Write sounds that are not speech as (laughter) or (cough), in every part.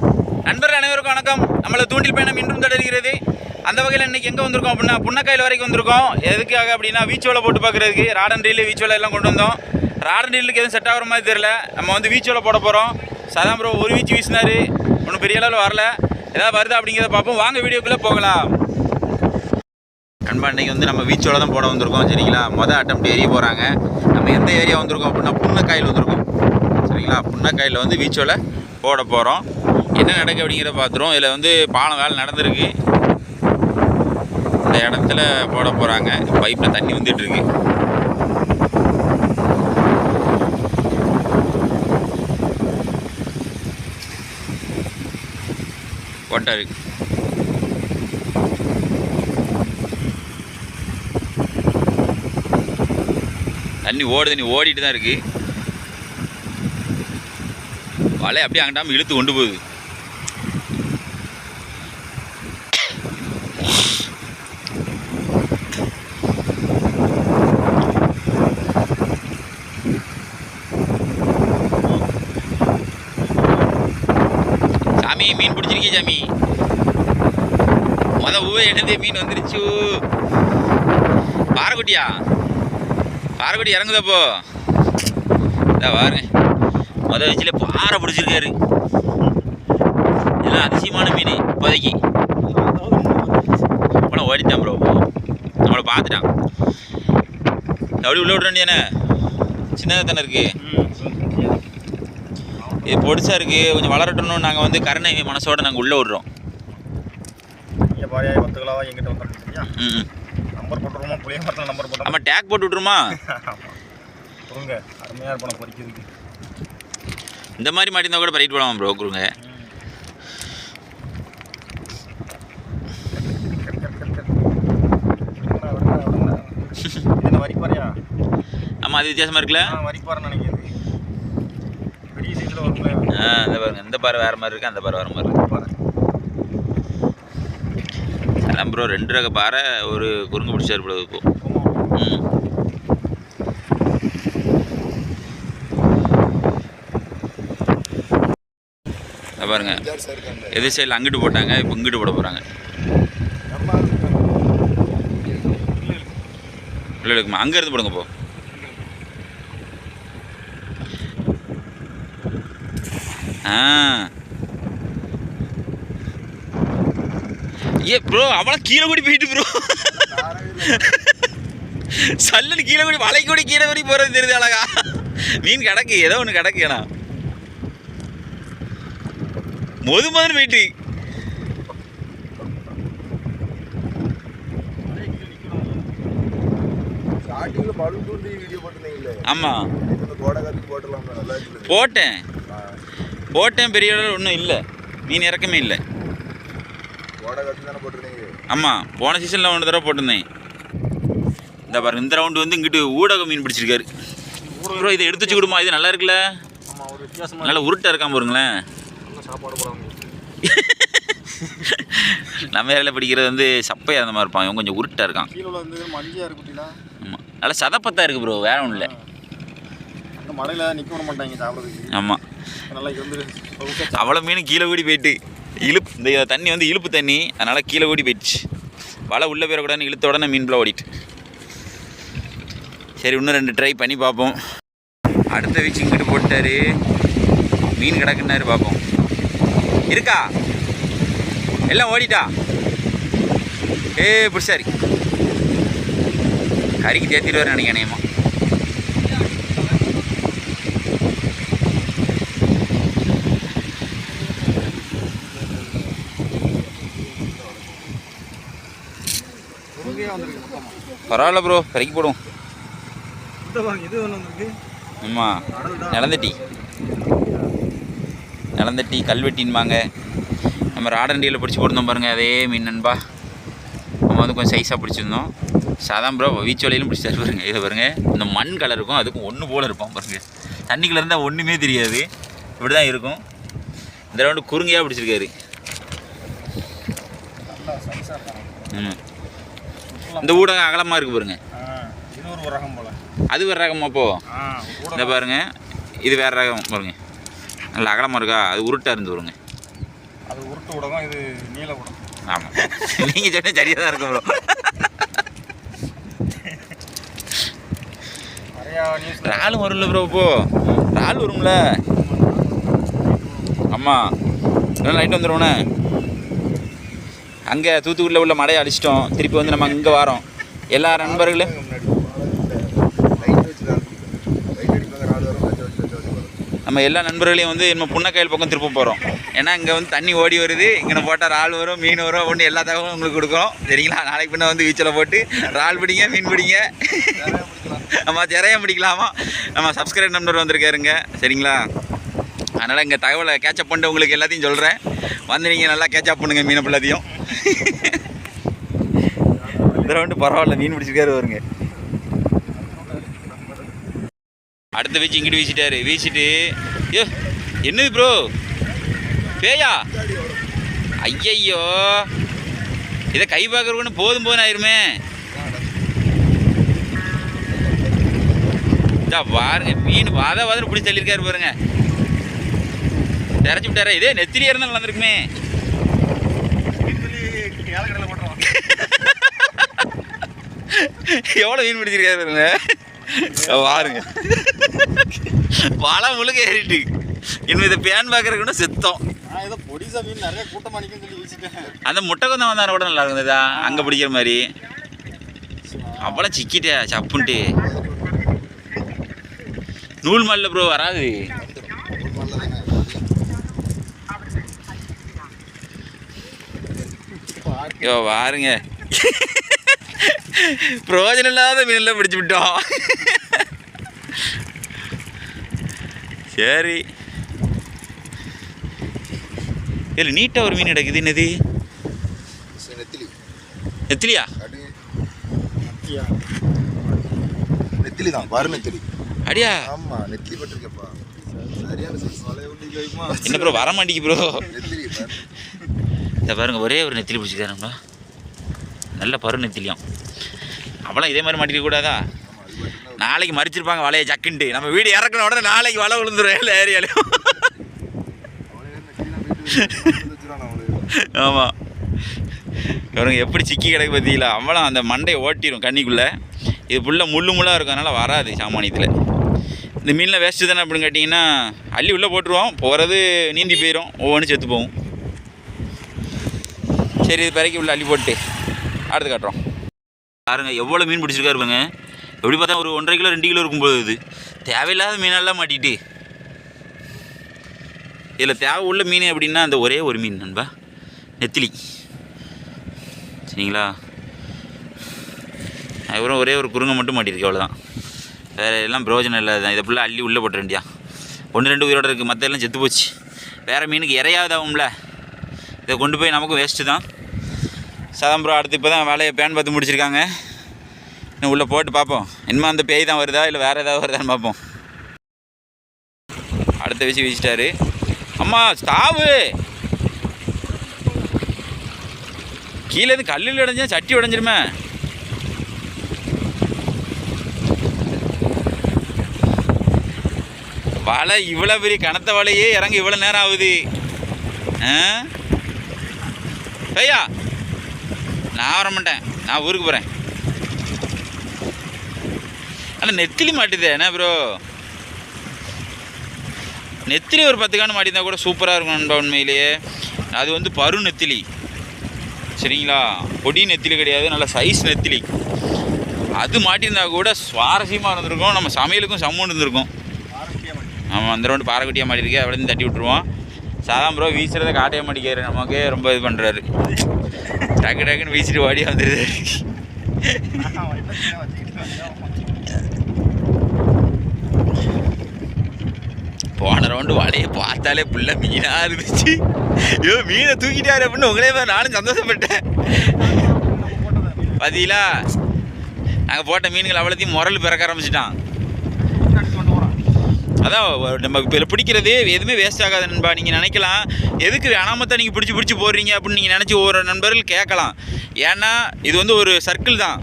நண்பர்கள் அனைவருக்கும் வணக்கம். நம்மளை தூண்டில் பயணம் இன்றும் தொடர்கிறது. அந்த வகையில் இன்றைக்கி எங்கே வந்திருக்கோம் அப்படின்னா புன்னக்காயில் வரைக்கும் வந்திருக்கோம். எதுக்காக அப்படின்னா வீச்சோலை போட்டு பார்க்குறதுக்கு ராடன் ரீலு வீச்சோலை எல்லாம் கொண்டு வந்தோம். ராடன் ரீலுக்கு எதுவும் செட் ஆகிற மாதிரி தெரியல. நம்ம வந்து வீச்சோலை போட போகிறோம் சதாம் ப்ரோ ஒரு வீச்சு வீசினாரு. ஒன்றும் பெரிய அளவில் வரல. ஏதாவது வருதா அப்படிங்கிறத பார்ப்போம். வாங்க வீடியோக்குள்ளே போகலாம். நண்பா இன்றைக்கி வந்து நம்ம வீச்சோட தான் போட வந்திருக்கோம் சரிங்களா? மொதல் அட்டம் ஏரியா போகிறாங்க நம்ம எந்த ஏரியா வந்திருக்கோம் அப்படின்னா புன்னக்காயில் வந்திருக்கோம். சரிங்களா? புன்னக்காயில் வந்து வீச்சோல போட போகிறோம் என்ன நடக்கு அப்படிங்கிறத பார்த்துருவோம். இதில் வந்து பாலம் வேலை நடந்திருக்கு. இந்த இடத்துல போட போகிறாங்க பைப்பில் தண்ணி வந்துட்டுருக்கு இருக்கு. தண்ணி ஓடு தண்ணி ஓடிட்டு தான் இருக்குது வலை அப்படியே அங்கிட்டாமல் இழுத்து கொண்டு போகுது. சாமி மீன் பிடிச்சிருக்கீ சாமி மொதல் ஊவே எழுந்து மீன் வந்துருச்சு. பாறைக்குட்டியா? பாறைக்குட்டி இறங்குதப்போ இதா பாருங்க. மொதல் வச்சுல பாறை பிடிச்சிருக்காரு. இதெல்லாம் அதிசயமான மீன் இப்போதைக்கு. அப்போலாம் ஓடிட்டான் ப்ரோ நம்மளை பார்த்துட்டான். அப்படி உள்ள விட்ற என்ன சின்னதாக தானே இருக்குது இது பொடிசா இருக்கு கொஞ்சம் வளரட்டணும் நாங்கள் வந்து கருணை மனசோட நாங்கள் உள்ளே விடுறோம். நம்பர் போட்டுருமா புளிய மரத்தில் நம்பர் நம்ம டேக் போட்டு விட்ருமா கொடுங்க. அருமையாக இருப்போம் பொறிக்கிறதுக்கு. இந்த மாதிரி மாட்டியிருந்தா கூட பறிட்டு போடலாம் ப்ரோ (laughs) பாரியா ஆமாம் அது வித்தியாசமாக இருக்குல்ல? ஆ வரி பாருன்னு நினைக்கிறது ஆ இந்த பாருங்க இந்த பாறை வேறு மாதிரி இருக்குது அந்த பாறை வேறு மாதிரி இருக்கு. பாரு அதான் ப்ரோ ரெண்டு ரக பாறை ஒரு குறுங்கு பிடிச்சாரு ப்ரோ இப்போ ம். பாருங்க எதிர் சைடில் அங்கிட்டு போட்டாங்க இப்போ இங்கிட்டு போட போகிறாங்க உள்ள இருக்குமா அங்கே இருந்து போடுங்க போ. ஆ. ஏ ப்ரோ அவளை கீழே கூடி போயிட்டு ப்ரோ சல்லுன்னு கீழே கூடி வலை கூடி கீழே கூடி போகிறது தெரியுது அழகா. மீன் கிடக்கு ஏதோ ஒன்று கிடக்குண்ணா மொது மதுன்னு போயிட்டு. இருக்குது போட்டேன். போட்டேன் பெரிய அளவில் ஒன்றும் இல்லை. மீன் இறக்கமே இல்லை. ஆமாம் போன சீசனில் ஒன்று தடவை போட்டிருந்தேன். இந்த பாருங்க இந்த ரவுண்டு வந்து இங்கிட்டு ஊடக மீன் பிடிச்சிருக்காரு. ப்ரோ இதை எடுத்து வச்சு கொடுமா இது நல்லா இருக்குல்ல? நல்லா உருட்டை இருக்காம பாருங்களேன். (laughs) நம்ம ஏரியாவில் பிடிக்கிறது வந்து சப்பையாக அந்த மாதிரி இருப்பான். இவன் கொஞ்சம் உருட்டாக இருக்கான். ஆமாம் நல்லா சதப்பத்தா இருக்குது ப்ரோ வேற ஒன்றும் இல்லை மழையில் நிற்க மாட்டாங்க சாப்பிட்றதுக்கு. ஆமாம் நல்லா இருந்து அவ்வளோ மீன் கீழே ஓடி போயிட்டு. இழுப்பு இந்த தண்ணி வந்து இழுப்பு தண்ணி அதனால் கீழே ஓடி போயிடுச்சு. வலை உள்ளே போயிடக்கூடாதுன்னு இழுத்த உடனே மீன் ஓடிட்டு. சரி இன்னும் ரெண்டு ட்ரை பண்ணி பார்ப்போம். அடுத்த வீச்சு இங்கிட்டு போட்டாரு. மீன் கிடக்குன்னாரு பார்ப்போம். இருக்கா? எல்லாம் ஓடிட்டா? ஏ பிடிச்சாரி. கறிக்கு தேத்திட்டு வர நினைக்கிறேன் பரவாயில்ல ப்ரோ கறிக்கு போடும் ஆமாம் கடல் நிலந்தட்டி. நிலந்தட்டி கல்வெட்டின்பாங்க நம்ம ராடண்டியில் பிடிச்சி போட்டிருந்தோம் பாருங்கள் அதே மீன் நண்பா. நம்ம வந்து கொஞ்சம் சைஸாக பிடிச்சிருந்தோம். சாதாம் ப்ரோ வீச்சோலையிலும் பிடிச்சாரு பாருங்க. இதை பாருங்க இந்த மண் கலர் இருக்கும் அதுக்கும் ஒன்று போல் இருப்பான் பாருங்க. தண்ணிக்குள்ளே இருந்தால் ஒன்றுமே தெரியாது. இப்படி தான் இருக்கும். இந்த ரவுண்டு குறுங்கையாக பிடிச்சிருக்காரு. ஆமாம் இந்த ஊடகம் அகலமாக இருக்குது பாருங்க. ஒரு ரகம் போல். அது வேறு ரகமா போ ஆ இந்த பாருங்க இது வேறு ரகம் பாருங்க. நல்ல அகலமாக இருக்கா? அது உருட்டாக இருந்து வருங்க. அது உருட்டு ஊடகம் இது நீல ஊடகம் ஆமாம் நீங்கள் சொன்ன சரியாக தான் இருக்கும் ப்ரோ இறாலும் வரும்ல ப்ரோ இப்போ. இறால் வரும்ல. ஆமாம் நைட் வந்துடுவோண்ணே அங்கே தூத்துக்குடியில் உள்ள மடையை அடிச்சிட்டோம். திருப்பி வந்து நம்ம இங்கே வரோம். எல்லா நண்பர்களும் நம்ம எல்லா நண்பர்களையும் வந்து நம்ம புன்னக்காயல் பக்கம் திருப்ப போகிறோம் ஏன்னா இங்கே வந்து தண்ணி ஓடி வருது. இங்கே போட்டால் இறால் வரும் மீன் வரும் அப்படின்னு எல்லா தகவலும் உங்களுக்கு கொடுக்குறோம். சரிங்களா? நாளைக்கு பின்ன வந்து வீச்சில் போட்டு இறால் பிடிங்க மீன் பிடிங்க. நம்ம திரையம் பிடிக்கலாமா? நம்ம சப்ஸ்கிரைப் நம்பர் வந்திருக்காருங்க. சரிங்களா? அதனால் இங்கே தகவலை கேட்சப் பண்ணிட்டு உங்களுக்கு எல்லாத்தையும் சொல்கிறேன் வந்து நீங்கள் நல்லா கேட்சப் பண்ணுங்கள் மீனை பிள்ளாத்தையும். இந்த ரவுண்டு பரவாயில்ல மீன் பிடிச்சிருக்காரு வருங்க அடுத்த வீச்சு இங்கிட்டு வீசிட்டாரு. வீசிட்டு ஐயோ என்னது ப்ரோ பேயா? ஐயையோ. இதை கை பார்க்கறவனு போதும் போதும் ஆயிருமே. இதா பாருங்க மீன் வாத வாதம் பிடிச்சி தள்ளியிருக்காரு பாருங்க. திறச்சி விட்டாரா. இதே நெத்திரியா இருந்தால் போட்டுருவான் எவ்வளோ மீன் பிடிச்சிருக்காரு பாருங்க. வலை முழுக்க ஏறிட்டு. இன்னும் இதை பேன் பார்க்கறதுக்கு செத்தோம். அந்த முட்டை கொந்தம் வந்தான கூட நல்லா இருந்ததா அங்கே பிடிக்கிற மாதிரி. அவ்வளோ சிக்கிட்டே சப்புன்ட்டு. நூல் மாலில் ப்ரோ வராது. ஐயோ பாருங்க பிரயோஜனம் இல்லாத மீனில் பிடிச்சு விட்டோம். சரி. இல்லை நீட்டாக ஒரு மீன் கிடக்குது என்னது? சரி, நெத்திலி தான் பாரு நெத்திலி. அடியா? ஆமா நெத்திலி பட்டிருக்கப்பா. சரியான என்ன ப்ரோ வர மாட்டேங்கி ப்ரோ நெத்திலி இந்த பாருங்க ஒரே ஒரு நெத்திலி பிடிச்சிக்கிறாங்களா நல்ல பரு நெத்திலியும். அவளாம் இதே மாதிரி மாட்டிக்க கூடாதா? நாளைக்கு மறிச்சிருப்பாங்க வலையை ஜக்குன்ட்டு நம்ம வீடு இறக்குன உடனே நாளைக்கு வலை விழுந்துடும் எல்லா ஏரியாலையும். ஆமாம் இவருங்க எப்படி சிக்கி கிடக்கு பார்த்தீங்களா அவ்வளோ அந்த மண்டையை ஓட்டிடும் கண்ணிக்குள்ளே. இது ஃபுல்லாக முள்ளு முள்ளாக இருக்கும் அதனால் வராது சாமானியத்தில். இந்த மீனில் வேஸ்ட்டு தானே அப்படின்னு கேட்டிங்கன்னா அள்ளி உள்ளே போட்டுருவோம். போகிறது நீந்தி போயிடும் ஒவ்வொன்றும் செத்து போகும். சரி இது பிறக்கி உள்ள அள்ளி போட்டு அடுத்து காட்டுறோம். பாருங்க எவ்வளோ மீன் பிடிச்சிருக்காரு பாருங்க. எப்படி பார்த்தா ஒரு ஒன்றரை கிலோ ரெண்டு கிலோ இருக்கும்போது இது. தேவையில்லாத மீனெல்லாம் மாட்டிட்டு இதில் தேவை உள்ள மீன் அப்படின்னா அந்த ஒரே ஒரு மீன் நண்பா. நெத்திலி. சரிங்களா? அதுக்கப்புறம் ஒரே ஒரு குறுங்க மட்டும் மாட்டியிருக்கு அவ்வளோதான் வேறு எல்லாம் பிரயோஜனம் இல்லை இதை ஃபுல்லாக அள்ளி உள்ளே போட்டுற வேண்டியா ஒன்று ரெண்டு உயிரோட இருக்குது மற்ற எல்லாம் செத்து போச்சு. வேறு மீனுக்கு இறையாதாகும்ல இதை கொண்டு போய் நமக்கும் வேஸ்ட்டு தான். சதம் ப்ரோ அடுத்து இப்போ தான் வேலையை பேன் பார்த்து முடிச்சிருக்காங்க. இன்னும் உள்ளே போட்டு பார்ப்போம். இனிமே அந்த பேய் தான் வருதா இல்லை வேறு ஏதாவது வருதான்னு பார்ப்போம். அடுத்த வீச்சு வீசிட்டாரு. அம்மா ஸ்டாவு கீழே இருந்து கல்லில் உடஞ்சா சட்டி உடஞ்சிருமே. வலை இவ்வளோ பெரிய கனத்த வலையே இறங்க இவ்வளோ நேரம் ஆகுது. ஐயா நான் வர மாட்டேன். நான் ஊருக்கு போகிறேன் ஆனால் நெத்திலி மாட்டுதே என்ன ப்ரோ நெத்திலி ஒரு பத்து காணு மாட்டியிருந்தா கூட சூப்பராக இருக்கும் நண்பா உண்மையிலேயே. அது வந்து பரு நெத்திலி. சரிங்களா? பொடி நெத்திலி கிடையாது நல்ல சைஸ் நெத்திலி. அது மாட்டியிருந்தா கூட சுவாரஸ்யமாக இருந்திருக்கும். நம்ம சமையலுக்கும் சம்மு இருந்திருக்கும். நம்ம ஆமாம் அந்த ரவுண்டு பாறைக்குட்டியாக மாட்டிருக்கு அப்படியே தட்டி விட்ருவோம் சாதாம் ப்ரோ வீசுறதை காட்டவே மாட்டேங்கிறாரு நமக்கே ரொம்ப இது பண்ணுறாரு டக்கு டக்குன்னு வீசிட்டு ஓடி வந்துடுது போன ரவுண்டு வலையை பார்த்தாலே புள்ள மீனாக இருந்துச்சு. ஐயோ மீனை தூக்கிட்டாரு அப்படின்னு உங்களே மாதிரி நானும் சந்தோஷப்பட்டேன். பார்த்தீங்களா நாங்கள் போட்ட மீன்கள் அவ்வளோத்தையும் முரல் பிறக்க ஆரம்பிச்சிட்டான். அதான் நம்ம இப்போ பிடிக்கிறது எதுவுமே வேஸ்ட் ஆகாது நண்பா. நீங்கள் நினைக்கலாம். எதுக்கு அனாமத்தை நீங்கள் பிடிச்சி பிடிச்சி போடுறீங்க அப்படின்னு நீங்கள் நினச்சி ஒவ்வொரு நண்பர்கள் கேட்கலாம். ஏன்னா இது வந்து ஒரு சர்க்கிள் தான்.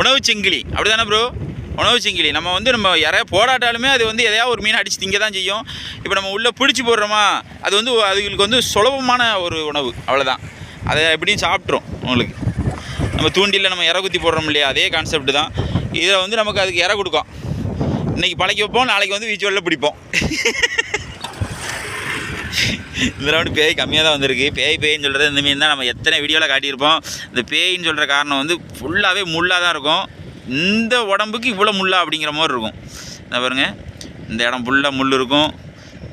உணவு செங்கிலி. அப்படி தானே ப்ரோ உணவு சங்கிலி. நம்ம வந்து நம்ம யாரையா போடாட்டாலுமே அது வந்து எதையாவது ஒரு மீன் அடித்து திங்க தான் செய்யும். இப்போ நம்ம உள்ளே பிடிச்சி போடுறோமா அது வந்து அதுகளுக்கு வந்து சுலபமான ஒரு உணவு. அவ்வளோதான் அதை எப்படியும் சாப்பிட்ரும் உங்களுக்கு. நம்ம தூண்டியில் நம்ம இற குத்தி போடுறோம் இல்லையா? அதே கான்செப்ட் தான். இதில் வந்து நமக்கு அதுக்கு இற கொடுக்கும். இன்றைக்கி பழக்கி வைப்போம் நாளைக்கு வந்து வீச்சுவலில் பிடிப்போம். இந்த ரவுண்டு பேய் கம்மியாக தான் வந்திருக்கு. பேய் பேய்ன்னு சொல்கிறது இந்த மீன் தான். நம்ம எத்தனை வீடியோவில் காட்டியிருப்போம். இந்த பேயின்னு சொல்கிற காரணம் வந்து ஃபுல்லாகவே முள்ளாக தான் இருக்கும். இந்த உடம்புக்கு இவ்வளோ முள்ளா அப்படிங்கிற மாதிரி இருக்கும். இந்த பாருங்க. இந்த இடம் ஃபுல்லாக முள் இருக்கும்.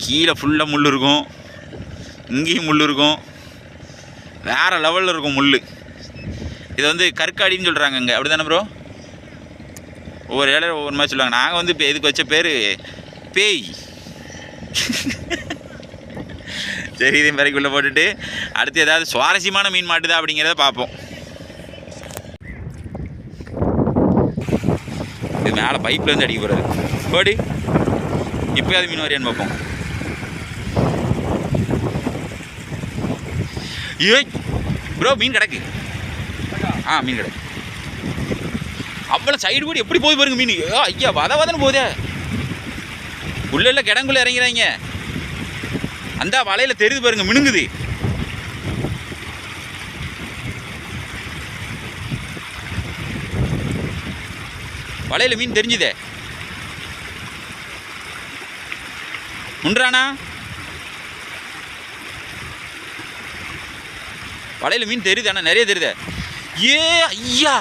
கீழே ஃபுல்லாக முள் இருக்கும். இங்கேயும் முள் இருக்கும். வேறு லெவலில் இருக்கும் முள் இது வந்து கற்காடின்னு சொல்கிறாங்க இங்கே. அப்படி தானே ப்ரோ ஒவ்வொரு ஏழை ஒவ்வொரு மாதிரி சொல்லுவாங்க. நாங்கள் வந்து இப்போ இதுக்கு வச்ச பேர்? பேய். சரி இதையும் பிறகுள்ள போட்டுட்டு அடுத்து ஏதாவது சுவாரஸ்யமான மீன் மாட்டுதா அப்படிங்கிறத பார்ப்போம் இது மேலே பைப்லேருந்து அடிக்க போகிறது போடி. இப்போயாவது மீன் வரையான்னு பார்ப்போம் ஏய் ப்ரோ மீன் கிடக்கு. ஆ மீன் கிடக்கு. அவ்வளோ சைடு கூட எப்படி போய் பாருங்க மீன். ஐயோ, ஐயா வத வதன்னு போதே உள்ள இல்லை கிடங்குள்ள இறங்கிறாங்க அந்த வலையில தெரியுது பாருங்க மினுங்குது. வலையில் மீன் தெரிஞ்சுதே. முன்றானா வலையில் மீன் தெரியுது ஆனால் நிறைய தெரியுதே. ஏ ஐயா.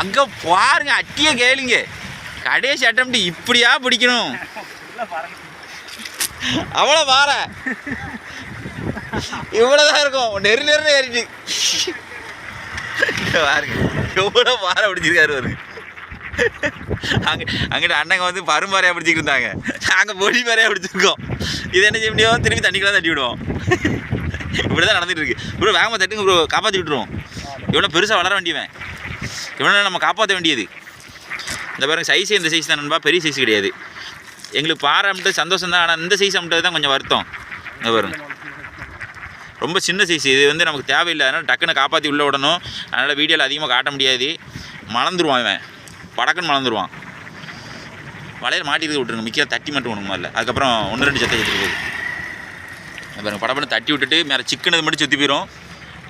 அங்கே பாருங்க அட்டியே கேளுங்க. கடைசி அட்டம் இப்படியா பிடிக்கணும்? அவ்வளோ பாற. இவ்வளோதான் இருக்கும். நெரு நெருன்னு ஏறிச்சு பாருங்க எவ்வளோ பாறை பிடிச்சிருக்காரு பாருங்க அங்கே அங்கிட்ட அண்ணங்க வந்து பரும்பாறையாக பிடிச்சிட்டு இருந்தாங்க. நாங்கள் பொடி பாறையாக பிடிச்சிருக்கோம். இது என்ன செய்ய முடியும்? திரும்பி தண்ணிக்குள்ள தட்டி விடுவோம். இப்படி தான் நடந்துகிட்டு இருக்கு. ப்ரோ வேகமாக தட்டுங்க ப்ரோ. காப்பாற்றி விட்டுருவோம். இவ்வளோ பெருசாக வளர வேண்டியவன். இவனை நம்ம காப்பாற்ற வேண்டியது. இந்த பாருங்க சைஸ் இந்த சைஸ் தான் நண்பா பெரிய சைஸ் கிடையாது. எங்களுக்கு பாறை அமிட்டது சந்தோஷம் தான் ஆனால் இந்த சைஸ் அமிட்டது தான் கொஞ்சம் வருத்தம். இந்த பாருங்க. ரொம்ப சின்ன சைஸ் இது வந்து நமக்கு தேவையில்லை அதனால் டக்குன்னு காப்பாற்றி உள்ளே விடணும். அதனால் வீடியோவில் அதிகமாக காட்ட முடியாது. மலர்ந்துருவான் இவன். படக்குன்னு மலர்ந்துருவான். வலையில் மாட்டிட்டு விட்டுருங்க. மிக்க தட்டி மட்டும் விடணும் இல்லை? அதுக்கப்புறம் ஒன்று ரெண்டு சத்தை எடுத்துகிட்டு போகுது. பாருங்க படப்படம் தட்டி விட்டுட்டு மேலே சிக்கனது மட்டும் சுற்றி போயிடும்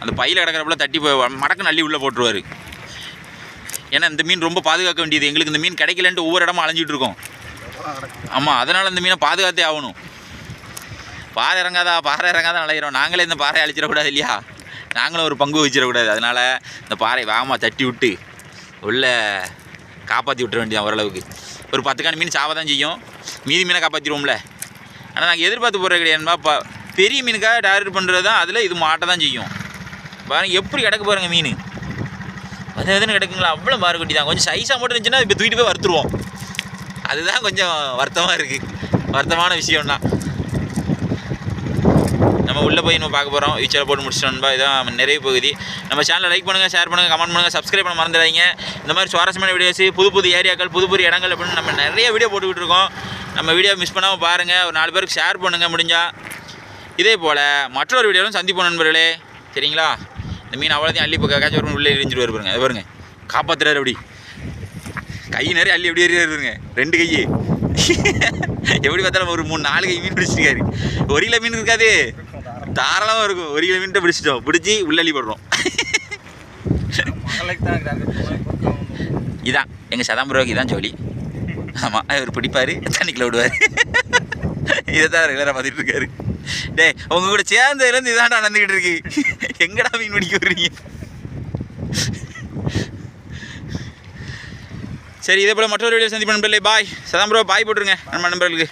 அந்த பையில் கிடக்கிறப்பல தட்டி போய் மடக்கு அள்ளி உள்ளே போட்டுருவாரு. ஏன்னா இந்த மீன் ரொம்ப பாதுகாக்க வேண்டியது. எங்களுக்கு இந்த மீன் கிடைக்கலன்ட்டு ஒவ்வொரு இடமா அலைஞ்சிட்டு இருக்கோம். ஆமாம் அதனால் இந்த மீனை பாதுகாத்தே ஆகணும். பாறை இறங்காதா பாறை இறங்காதா அலையிறோம். நாங்களே இந்த பாறையை அழிச்சிடக்கூடாது இல்லையா? நாங்களும் ஒரு பங்கு வச்சிடக்கூடாது. அதனால் இந்த பாறை வேகமாக தட்டி விட்டு உள்ள காப்பாற்றி விட்டுற வேண்டியதான் ஓரளவுக்கு. ஒரு பத்து காணி மீன் சாவை தான் செய்யும். மீதி மீனை காப்பாற்றிடுவோம்ல ஆனால் நாங்கள் எதிர்பார்த்து போகிற கிடையாதுப்பா இப்போ பெரிய மீனுக்காக டார்கெட் பண்ணுறது தான் அதில் இது மாட்ட தான் செய்யும். பாருங்கள் எப்படி கிடக்கு பாருங்கள் மீன். அது எதுன்னு கிடக்குங்களா அவ்வளோ மாறுக்குட்டி தான் கொஞ்சம் சைஸாக மட்டும் இருந்துச்சுன்னா இப்போ தூக்கிட்டு போய் வறுத்துருவோம். அதுதான் கொஞ்சம் வருத்தமாக இருக்குது வருத்தமான விஷயம்னா நம்ம உள்ளே போய் நம்ம பார்க்க போகிறோம் வீச்சரை போட்டு முடிச்சிட்டோம்பா இதான் நிறைய பகுதி. நம்ம சேனலை லைக் பண்ணுங்கள் ஷேர் பண்ணுங்கள் கமெண்ட் பண்ணுங்கள் சப்ஸ்கிரைப் பண்ண மறந்துடாதீங்க. இந்த மாதிரி சுவாரஸ்யமான வீடியோஸ் புது புது ஏரியாக்கள் புது புது இடங்கள் அப்படின்னு நம்ம நிறைய வீடியோ போட்டுக்கிட்டு இருக்கோம். நம்ம வீடியோ மிஸ் பண்ணாமல் பாருங்கள் ஒரு நாலு பேருக்கு ஷேர் பண்ணுங்கள் முடிஞ்சால் இதே போல் மற்றொரு வீடியோவிலும் சந்திப்போம் நண்பர்களே. சரிங்களா? இந்த மீன் அவ்வளோதையும் அள்ளி இப்போ காய்ச்சி வரும் உள்ளே எரிஞ்சிட்டு பாருங்க. அது பாருங்க. காப்பாற்றுறாரு அப்படி. கை நிறைய அள்ளி எப்படி எறியாரு பாருங்க. ரெண்டு கை எப்படி பார்த்தாலும் ஒரு மூணு நாலு கை மீன் பிடிச்சிருக்காரு. ஒரு கிலோ மீன் இருக்காது. தாராளமாக இருக்கும். ஒரு கிலோ மீன் பிடிச்சிட்டோம். பிடிச்சி உள்ளே அள்ளி போடுறோம். தான் இதான் எங்கள் சதாம்புரவுக்கு இதான் ஜோலி ஆமாம் அவர் பிடிப்பார். தண்ணிக்குள்ள விடுவார். இதை தான் ரெகுலராக பார்த்துட்டு இருக்காரு. டேய் உங்க கூட சேர்ந்ததுலேருந்து இதான்டா நடந்துக்கிட்டு இருக்கு. எங்கடா மீன் பிடிக்க விடுறீங்க சரி இதே போல் மற்றொரு வீடியோ சந்திப்பேன் நண்பர்களே. பாய் சதாம்புரோ பாய் போட்டுருங்க. நம்ம நண்பர்களுக்கு.